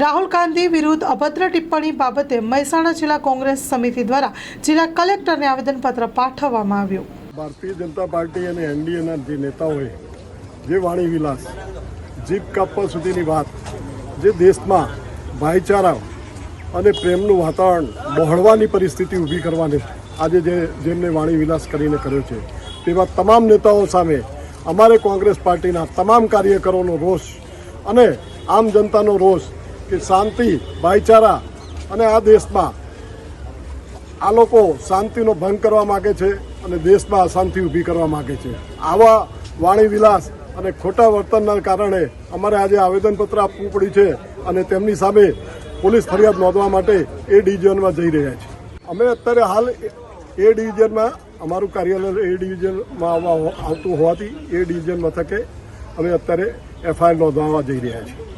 રાહુલ ગાંધી વિરુદ્ધ અભદ્ર ટિપ્પણી બાબતે મહેસાણા જિલ્લા કોંગ્રેસ સમિતિ દ્વારા જિલ્લા કલેક્ટરને આવેદનપત્ર પાઠવવામાં આવ્યું. ભારતીય જનતા પાર્ટી અને એનડીએના જે નેતાઓએ જે વાણી વિલાસ જીપ કાપવા સુધીની વાત, જે દેશમાં ભાઈચારા અને પ્રેમનું વાતાવરણ બહોળવાની પરિસ્થિતિ ઊભી કરવાની આજે જે જેમને વાણી વિલાસ કરીને કર્યો છે, તેવા તમામ નેતાઓ સામે અમારે કોંગ્રેસ પાર્ટીના તમામ કાર્યકરોનો રોષ અને આમ જનતાનો રોષ કે શાંતિ, ભાઈચારા અને આ દેશમાં આ લોકો શાંતિનો ભંગ કરવા માગે છે અને દેશમાં અશાંતિ ઊભી કરવા માગે છે. આવા વાણી વિલાસ અને ખોટા વર્તનના કારણે અમારે આજે આવેદનપત્ર આપવું પડ્યું છે અને તેમની સામે પોલીસ ફરિયાદ નોંધવા માટે એ ડિવિઝનમાં જઈ રહ્યા છે. અમે અત્યારે હાલ એ ડિવિઝનમાં, અમારું કાર્યાલય એ ડિવિઝનમાં આવવા- આવતું હોવાથી એ ડિવિઝન મથકે અમે અત્યારે એફઆઈઆર નોંધવા જઈ રહ્યા છીએ.